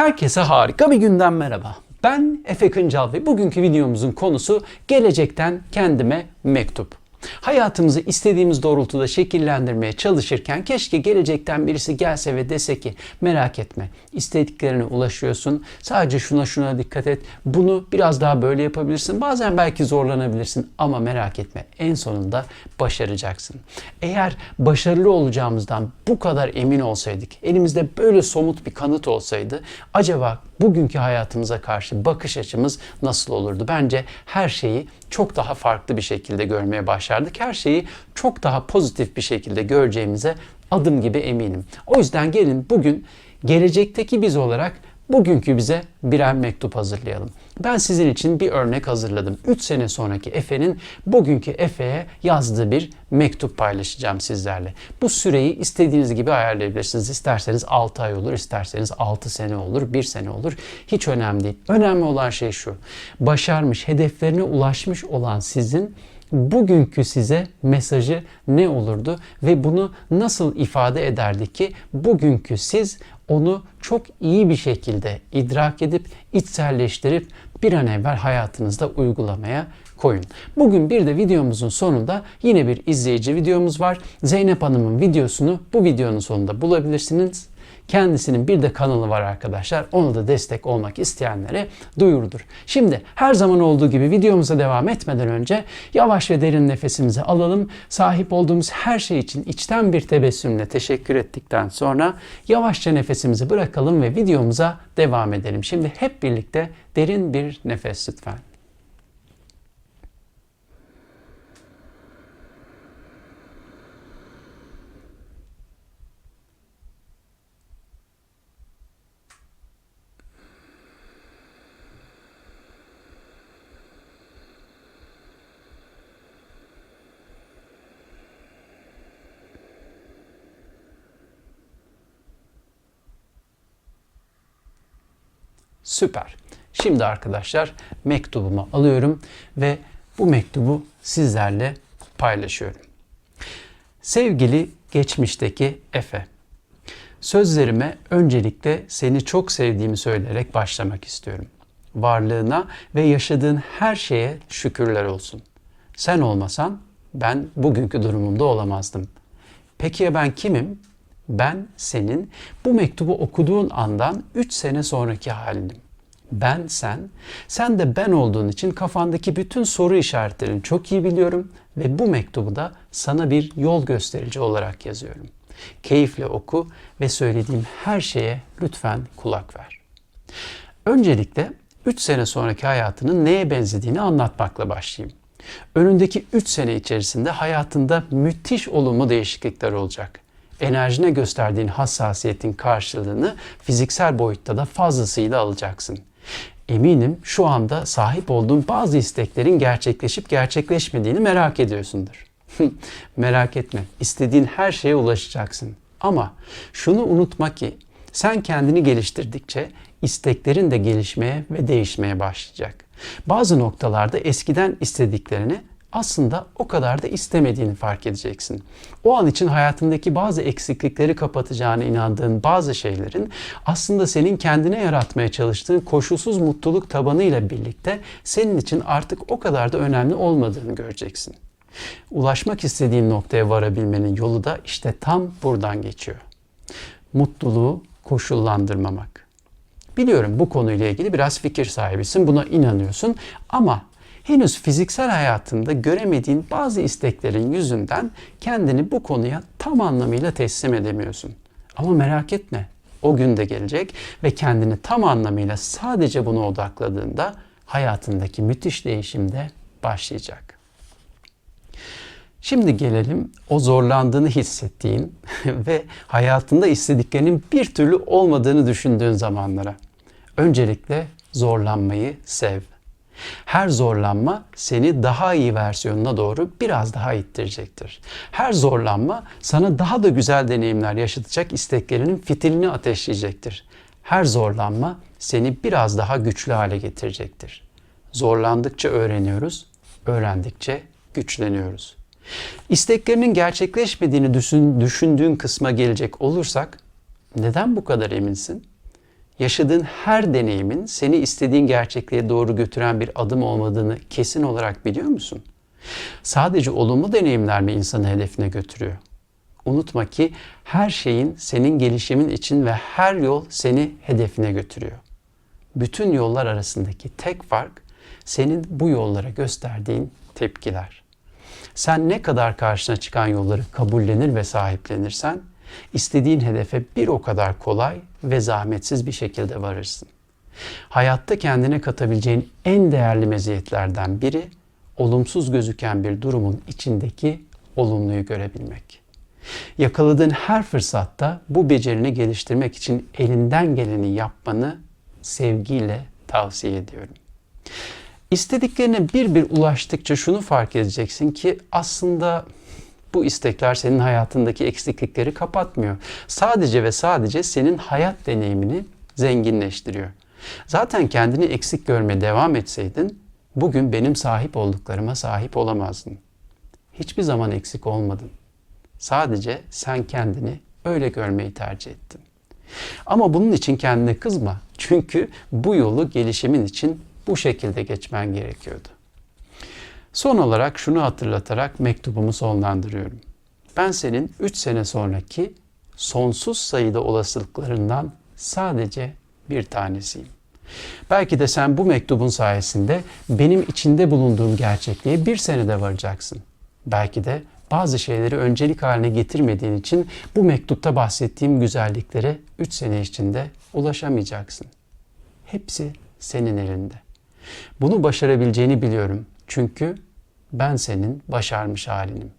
Herkese harika bir günden merhaba. Ben Efe Kıncal ve bugünkü videomuzun konusu gelecekten kendime mektup. Hayatımızı istediğimiz doğrultuda şekillendirmeye çalışırken keşke gelecekten birisi gelse ve dese ki merak etme istediklerine ulaşıyorsun sadece şuna şuna dikkat et bunu biraz daha böyle yapabilirsin bazen belki zorlanabilirsin ama merak etme en sonunda başaracaksın. Eğer başarılı olacağımızdan bu kadar emin olsaydık elimizde böyle somut bir kanıt olsaydı acaba bugünkü hayatımıza karşı bakış açımız nasıl olurdu? Bence her şeyi çok daha farklı bir şekilde görmeye başlardık. Her şeyi çok daha pozitif bir şekilde göreceğimize adım gibi eminim. O yüzden gelin bugün gelecekteki biz olarak bugünkü bize birer mektup hazırlayalım. Ben sizin için bir örnek hazırladım. 3 sene sonraki Efe'nin bugünkü Efe'ye yazdığı bir mektup paylaşacağım sizlerle. Bu süreyi istediğiniz gibi ayarlayabilirsiniz. İsterseniz 6 ay olur, isterseniz 6 sene olur, 1 sene olur. Hiç önemli değil. Önemli olan şey şu. Başarmış, hedeflerine ulaşmış olan sizin bugünkü size mesajı ne olurdu ve bunu nasıl ifade ederdi ki bugünkü siz onu çok iyi bir şekilde idrak edip içselleştirip bir an evvel hayatınızda uygulamaya koyun. Bugün bir de videomuzun sonunda yine bir izleyici videomuz var. Zeynep Hanım'ın videosunu bu videonun sonunda bulabilirsiniz. Kendisinin bir de kanalı var arkadaşlar. Onu da destek olmak isteyenlere duyurudur. Şimdi her zaman olduğu gibi videomuza devam etmeden önce yavaş ve derin nefesimizi alalım. Sahip olduğumuz her şey için içten bir tebessümle teşekkür ettikten sonra yavaşça nefesimizi bırakalım ve videomuza devam edelim. Şimdi hep birlikte derin bir nefes lütfen. Süper. Şimdi arkadaşlar mektubumu alıyorum ve bu mektubu sizlerle paylaşıyorum. Sevgili geçmişteki Efe. Sözlerime öncelikle seni çok sevdiğimi söyleyerek başlamak istiyorum. Varlığına ve yaşadığın her şeye şükürler olsun. Sen olmasan ben bugünkü durumumda olamazdım. Peki ya ben kimim? Ben senin bu mektubu okuduğun andan 3 sene sonraki halinim. Ben sen, sen de ben olduğun için kafandaki bütün soru işaretlerini çok iyi biliyorum ve bu mektubu da sana bir yol gösterici olarak yazıyorum. Keyifle oku ve söylediğim her şeye lütfen kulak ver. Öncelikle 3 sene sonraki hayatının neye benzediğini anlatmakla başlayayım. Önündeki 3 sene içerisinde hayatında müthiş olumlu değişiklikler olacak enerjine gösterdiğin hassasiyetin karşılığını fiziksel boyutta da fazlasıyla alacaksın. Eminim şu anda sahip olduğun bazı isteklerin gerçekleşip gerçekleşmediğini merak ediyorsundur. merak etme, istediğin her şeye ulaşacaksın. Ama şunu unutma ki sen kendini geliştirdikçe isteklerin de gelişmeye ve değişmeye başlayacak. Bazı noktalarda eskiden istediklerini aslında o kadar da istemediğini fark edeceksin. O an için hayatındaki bazı eksiklikleri kapatacağına inandığın bazı şeylerin aslında senin kendine yaratmaya çalıştığın koşulsuz mutluluk tabanıyla birlikte senin için artık o kadar da önemli olmadığını göreceksin. Ulaşmak istediğin noktaya varabilmenin yolu da işte tam buradan geçiyor. Mutluluğu koşullandırmamak. Biliyorum bu konuyla ilgili biraz fikir sahibisin, buna inanıyorsun ama henüz fiziksel hayatında göremediğin bazı isteklerin yüzünden kendini bu konuya tam anlamıyla teslim edemiyorsun. Ama merak etme. O gün de gelecek ve kendini tam anlamıyla sadece buna odakladığında hayatındaki müthiş değişim de başlayacak. Şimdi gelelim o zorlandığını hissettiğin ve hayatında istediklerinin bir türlü olmadığını düşündüğün zamanlara. Öncelikle zorlanmayı sev. Her zorlanma seni daha iyi versiyonuna doğru biraz daha ittirecektir. Her zorlanma sana daha da güzel deneyimler yaşatacak isteklerinin fitilini ateşleyecektir. Her zorlanma seni biraz daha güçlü hale getirecektir. Zorlandıkça öğreniyoruz, öğrendikçe güçleniyoruz. İsteklerinin gerçekleşmediğini düşün, düşündüğün kısma gelecek olursak neden bu kadar eminsin? Yaşadığın her deneyimin seni istediğin gerçekliğe doğru götüren bir adım olmadığını kesin olarak biliyor musun? Sadece olumlu deneyimler mi insanı hedefine götürüyor? Unutma ki her şeyin senin gelişimin için ve her yol seni hedefine götürüyor. Bütün yollar arasındaki tek fark senin bu yollara gösterdiğin tepkiler. Sen ne kadar karşına çıkan yolları kabullenir ve sahiplenirsen istediğin hedefe bir o kadar kolay ve zahmetsiz bir şekilde varırsın. Hayatta kendine katabileceğin en değerli meziyetlerden biri olumsuz gözüken bir durumun içindeki olumluyu görebilmek. Yakaladığın her fırsatta bu becerini geliştirmek için elinden geleni yapmanı sevgiyle tavsiye ediyorum. İstediklerine bir bir ulaştıkça şunu fark edeceksin ki aslında bu istekler senin hayatındaki eksiklikleri kapatmıyor. Sadece ve sadece senin hayat deneyimini zenginleştiriyor. Zaten kendini eksik görmeye devam etseydin bugün benim sahip olduklarıma sahip olamazdın. Hiçbir zaman eksik olmadın. Sadece sen kendini öyle görmeyi tercih ettin. Ama bunun için kendine kızma. Çünkü bu yolu gelişimin için bu şekilde geçmen gerekiyordu. Son olarak şunu hatırlatarak mektubumu sonlandırıyorum. Ben senin 3 sene sonraki sonsuz sayıda olasılıklarından sadece bir tanesiyim. Belki de sen bu mektubun sayesinde benim içinde bulunduğum gerçekliğe bir senede varacaksın. Belki de bazı şeyleri öncelik haline getirmediğin için bu mektupta bahsettiğim güzelliklere 3 sene içinde ulaşamayacaksın. Hepsi senin elinde. Bunu başarabileceğini biliyorum. Çünkü ben senin başarmış halinim.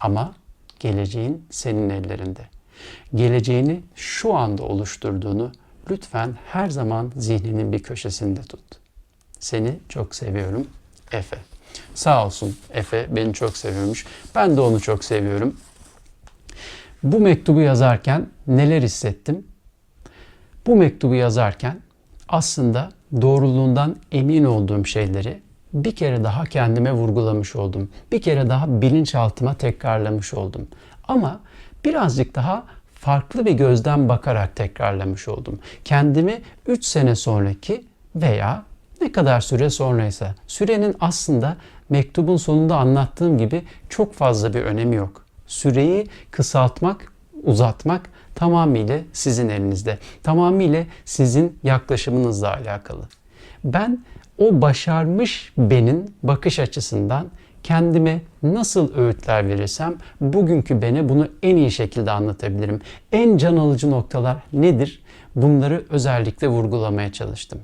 Ama geleceğin senin ellerinde. Geleceğini şu anda oluşturduğunu lütfen her zaman zihninin bir köşesinde tut. Seni çok seviyorum Efe. Sağ olsun Efe beni çok seviyormuş. Ben de onu çok seviyorum. Bu mektubu yazarken neler hissettim? Bu mektubu yazarken aslında doğruluğundan emin olduğum şeyleri bir kere daha kendime vurgulamış oldum. Bir kere daha bilinçaltıma tekrarlamış oldum. Ama birazcık daha farklı bir gözden bakarak tekrarlamış oldum. Kendimi 3 sene sonraki veya ne kadar süre sonraysa sürenin aslında mektubun sonunda anlattığım gibi çok fazla bir önemi yok. Süreyi kısaltmak, uzatmak tamamıyla sizin elinizde. Tamamıyla sizin yaklaşımınızla alakalı. Ben o başarmış benin bakış açısından kendime nasıl öğütler verirsem bugünkü beni bunu en iyi şekilde anlatabilirim. En can alıcı noktalar nedir? Bunları özellikle vurgulamaya çalıştım.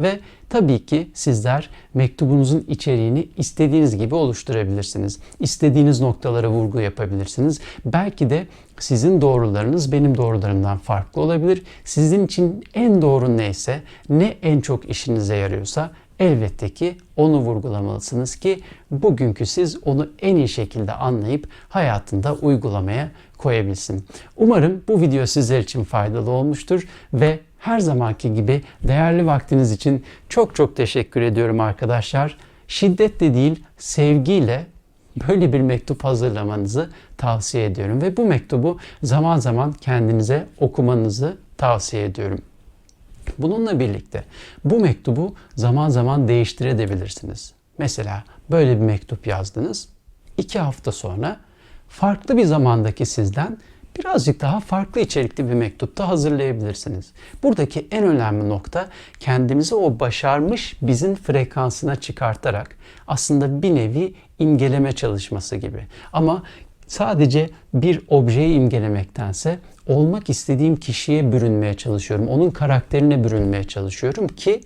Ve tabii ki sizler mektubunuzun içeriğini istediğiniz gibi oluşturabilirsiniz. İstediğiniz noktalara vurgu yapabilirsiniz. Belki de sizin doğrularınız benim doğrularımdan farklı olabilir. Sizin için en doğru neyse, ne en çok işinize yarıyorsa elbette ki onu vurgulamalısınız ki bugünkü siz onu en iyi şekilde anlayıp hayatında uygulamaya koyabilsin. Umarım bu video sizler için faydalı olmuştur ve her zamanki gibi değerli vaktiniz için çok çok teşekkür ediyorum arkadaşlar. Şiddetle değil, sevgiyle böyle bir mektup hazırlamanızı tavsiye ediyorum ve bu mektubu zaman zaman kendinize okumanızı tavsiye ediyorum. Bununla birlikte bu mektubu zaman zaman değiştirebilirsiniz. Mesela böyle bir mektup yazdınız. iki hafta sonra farklı bir zamandaki sizden birazcık daha farklı içerikli bir mektupta hazırlayabilirsiniz. Buradaki en önemli nokta kendimizi o başarmış bizim frekansına çıkartarak aslında bir nevi imgeleme çalışması gibi. Ama sadece bir objeyi imgelemektense olmak istediğim kişiye bürünmeye çalışıyorum. Onun karakterine bürünmeye çalışıyorum ki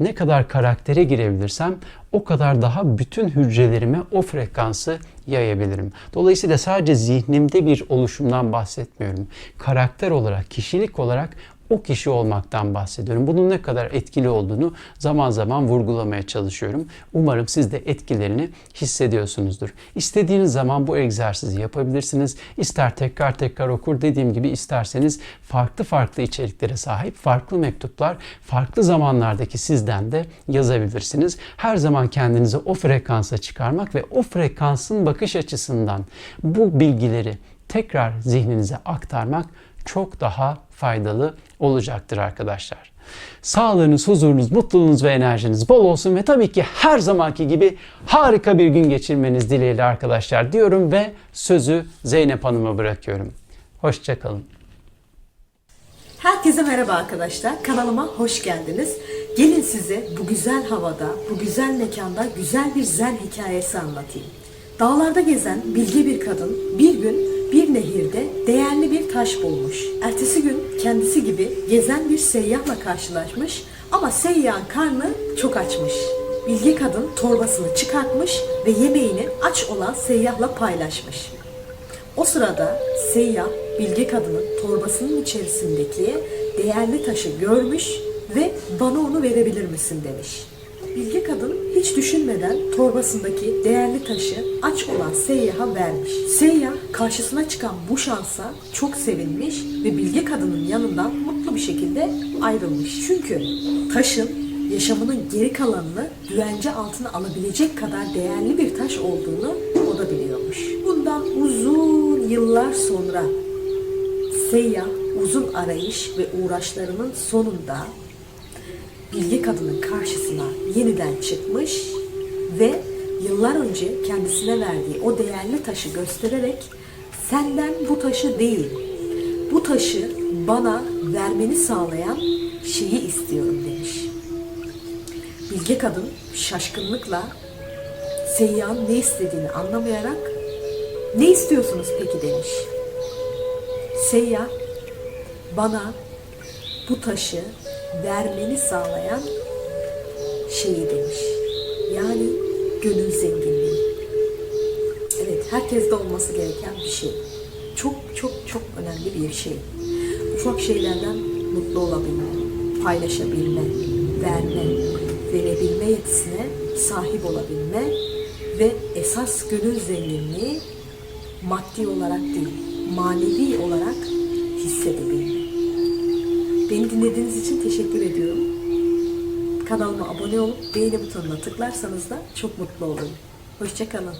ne kadar karaktere girebilirsem o kadar daha bütün hücrelerime o frekansı yayabilirim. Dolayısıyla sadece zihnimde bir oluşumdan bahsetmiyorum. Karakter olarak, kişilik olarak o kişi olmaktan bahsediyorum. Bunun ne kadar etkili olduğunu zaman zaman vurgulamaya çalışıyorum. Umarım siz de etkilerini hissediyorsunuzdur. İstediğiniz zaman bu egzersizi yapabilirsiniz. İster tekrar tekrar okur dediğim gibi isterseniz farklı farklı içeriklere sahip farklı mektuplar farklı zamanlardaki sizden de yazabilirsiniz. Her zaman kendinizi o frekansa çıkarmak ve o frekansın bakış açısından bu bilgileri tekrar zihninize aktarmak çok daha faydalı olacaktır arkadaşlar. Sağlığınız, huzurunuz, mutluluğunuz ve enerjiniz bol olsun ve tabii ki her zamanki gibi harika bir gün geçirmeniz dileğiyle arkadaşlar diyorum ve sözü Zeynep Hanım'a bırakıyorum. Hoşçakalın. Herkese merhaba arkadaşlar. Kanalıma hoş geldiniz. Gelin size bu güzel havada, bu güzel mekanda güzel bir zen hikayesi anlatayım. Dağlarda gezen bilge bir kadın bir gün bir nehirde değerli bir taş bulmuş. Ertesi gün kendisi gibi gezen bir seyyahla karşılaşmış ama seyyahın karnı çok açmış. Bilge kadın torbasını çıkartmış ve yemeğini aç olan seyyahla paylaşmış. O sırada seyyah bilge kadının torbasının içerisindeki değerli taşı görmüş ve bana onu verebilir misin demiş. Bilge kadın hiç düşünmeden torbasındaki değerli taşı aç olan seyyaha vermiş. Seyyah karşısına çıkan bu şansa çok sevinmiş ve bilge kadının yanından mutlu bir şekilde ayrılmış. Çünkü taşın yaşamının geri kalanını güvence altına alabilecek kadar değerli bir taş olduğunu o da biliyormuş. Bundan uzun yıllar sonra Seyyah uzun arayış ve uğraşlarının sonunda bilge kadının karşısına yeniden çıkmış ve yıllar önce kendisine verdiği o değerli taşı göstererek senden bu taşı değil, bu taşı bana vermeni sağlayan şeyi istiyorum demiş. Bilge kadın şaşkınlıkla seyyahın ne istediğini anlamayarak ne istiyorsunuz peki demiş. Seyyah bana bu taşı vermeni sağlayan şeyi demiş. Yani gönül zenginliği. Evet, herkeste olması gereken bir şey. Çok çok çok önemli bir şey. Ufak şeylerden mutlu olabilme, paylaşabilme, verme, verebilme yetisine sahip olabilme ve esas gönül zenginliği maddi olarak değil, manevi olarak hissedebilme. Beni dinlediğiniz için teşekkür ediyorum. Kanalıma abone olup beğeni butonuna tıklarsanız da çok mutlu olurum. Hoşçakalın.